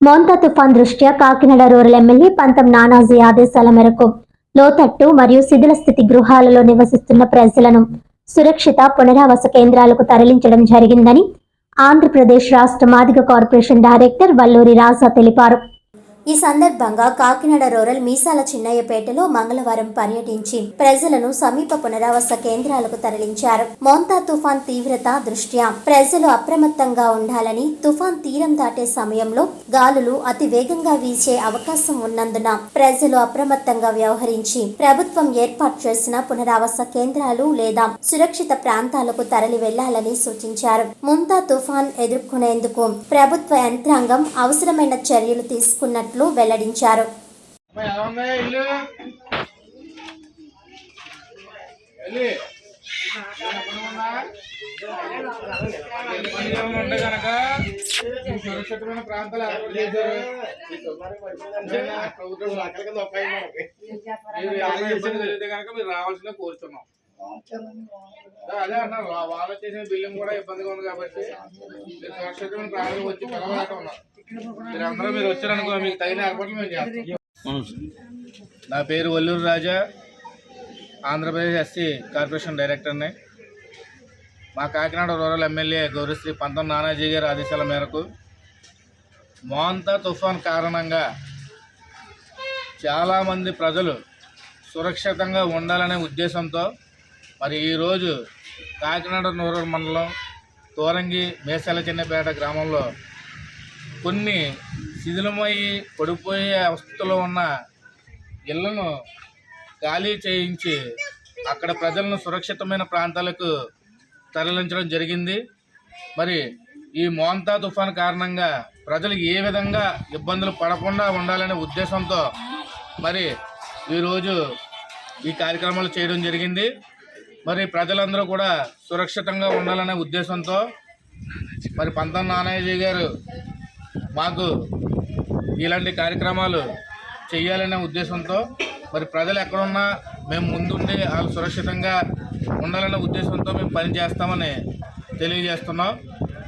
మోంతా తుఫాన్ దృష్ట్యా Kakinada rural MLA పంతం నానాజీ ఆదేశాల మేరకు లోతట్టు మరియు శిథిల స్థితి గృహాలలో నివసిస్తున్న ప్రజలను సురక్షిత పునరావాస కేంద్రాలకు తరలించడం జరిగిందని ఆంధ్రప్రదేశ్ రాష్ట్ర మాదిగ కార్పొరేషన్ డైరెక్టర్ వల్లూరి రాజా తెలిపారు. ఈ సందర్భంగా కాకినాడ రూరల్ మీసాల చిన్నయ్యపేటలో మంగళవారం పర్యటించి ప్రజలను సమీప పునరావాస కేంద్రాలకు తరలించారు. మోంతా తుఫాన్ తీవ్రత దృష్ట్యా ప్రజలు అప్రమత్తంగా ఉండాలని తుఫాన్ తీరం దాటే సమయంలో గాలులు అతి వేగంగా వీచే అవకాశం ఉన్నందున ప్రజలు అప్రమత్తంగా వ్యవహరించి ప్రభుత్వం ఏర్పాటు చేసిన పునరావాస కేంద్రాలు లేదా సురక్షిత ప్రాంతాలకు తరలి వెళ్ళాలని సూచించారు. ముంతా తుఫాన్ ఎదుర్కొనేందుకు ప్రభుత్వ యంత్రాంగం అవసరమైన చర్యలు తీసుకున్నట్టు తీసుకున్నట్లు వెల్లడించారు. సురక్షితమైన ప్రాంతాలు ఏర్పాటు చేశారు అంతేనా? ప్రభుత్వం కలిగితే కనుక మీరు రావాల్సిందే కోరుతున్నాం. అదే అన్నారు వాళ్ళు చేసిన బిల్డింగ్ కూడా ఇబ్బందిగా ఉంది కాబట్టి మీరు సురక్షితమైన ప్రాంతాలకు వచ్చి పిలవలేక ఉన్నారు. మీరు అందరూ మీరు వచ్చారనుకో మీకు తగిన ఏర్పాట్లు మేము చేస్తాం. నా పేరు వల్లూరు రాజా. ఆంధ్రప్రదేశ్ ఎస్సీ కార్పొరేషన్ డైరెక్టర్ని. మా కాకినాడ రూరల్ ఎమ్మెల్యే గౌరవశ్రీ పంతం నానాజీ గారి ఆదేశాల మేరకు మోంతా తుఫాన్ కారణంగా చాలామంది ప్రజలు సురక్షితంగా ఉండాలనే ఉద్దేశంతో మరి ఈరోజు కాకినాడ నూరూరు మండలం తోరంగి మేసాల చిన్నపేట గ్రామంలో కొన్ని శిథిలమయ్యి పడిపోయే అవస్థలో ఉన్న ఇళ్ళను ఖాళీ చేయించి అక్కడ ప్రజలను సురక్షితమైన ప్రాంతాలకు తరలించడం జరిగింది. మరి ఈ మోంతా తుఫాన్ కారణంగా ప్రజలు ఏ విధంగా ఇబ్బందులు పడకుండా ఉండాలనే ఉద్దేశంతో మరి ఈరోజు ఈ కార్యక్రమాలు చేయడం జరిగింది. మరి ప్రజలందరూ కూడా సురక్షితంగా ఉండాలనే ఉద్దేశంతో మరి పంతం నానాయజీ గారు మాకు ఇలాంటి కార్యక్రమాలు చేయాలనే ఉద్దేశంతో మరి ప్రజలు ఎక్కడున్నా మేము ముందుండి వాళ్ళు సురక్షితంగా ఉండాలనే ఉద్దేశంతో మేము పనిచేస్తామని తెలియజేస్తున్నాం.